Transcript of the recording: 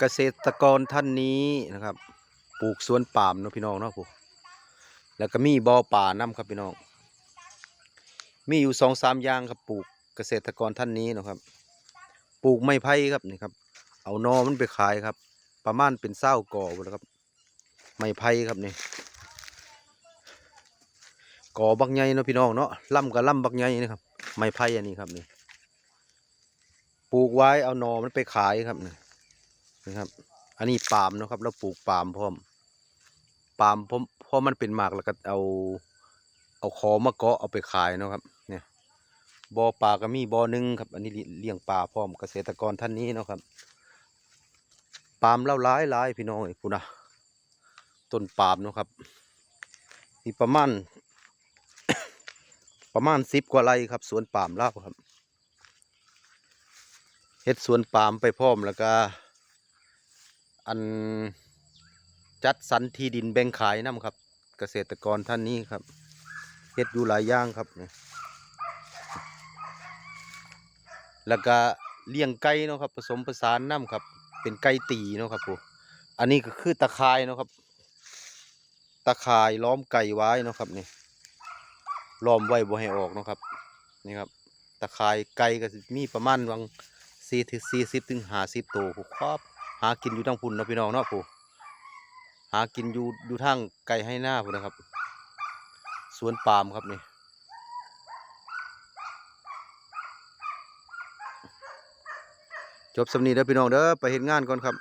เกษตรกรท่านนี้นะครับ ปลูกสวนปาล์มเนาะพี่น้องเนาะผู้แล้วก็มีบ่อป่าน้ำครับพี่น้อง มีอยู่สองสามอย่างครับปลูกเกษตรกรท่านนี้นะครับ ปลูกไม้ไผ่ครับนี่ครับ เอานอมันไปขายครับ ประมาณเป็นเศร้าก่อหมดแล้วครับ ไม้ไผ่ครับนี่ก่อบักใหญ่เนาะพี่น้องเนาะล่ำกับล่ำบักใหญ่นะครับไม้ไผ่อันนี้ครับนี่ปลูกไว้เอานอมันไปขายครับนี่ นะครับ อันนี้ปาล์มนะครับแล้วปลูกปาล์มพร้อมปาล์มพอพอมันเป็นหมากแล้วก็เอา เอาคอมาเกาะเอาไปขายนะครับ เนี่ยบ่อปลาก็มีบ่อหนึงครับ อันนี้เลี้ยงปลาพร้อมเกษตรกรท่านนี้นะครับปาล์มเล่าร้ายร้ายพี่น้องไอ้คุณนะต้นปาล์มนะครับมีประมาณ ประมาณสิบกว่าไร่ครับ สวนปาล์มเล่าครับเฮ็ดสวนปาล์มไปพร้อมแล้วก็ อันจัดสรรที่ดินแบ่งขายน้ำครับ เกษตรกรท่านนี้ครับเฮ็ดอยู่หลายอย่างครับเนี่ยแล้วก็เลี้ยงไก่เนาะครับ ผสมผสานน้ำครับ เป็นไก่ตีเนาะครับผมอันนี้ก็คือตะข่ายเนาะครับ ตะข่ายล้อมไก่ไว้เนาะครับนี่ล้อมไว้บ่ให้ออกเนาะครับนี่ครับ ตะข่ายไก่ก็มีประมาณวังสี่ถึงสี่สิบถึงห้าสิบตัวครอบ หากินอยู่ทางพุ่นนะพี่น้องเนาะผู้หากินอยู่อยู่ทางไก่ให้หน้าพุ่นนะครับ สวนปาล์มครับนี่จบสำนีเด้อพี่น้องเด้อไปเห็นงานก่อนครับ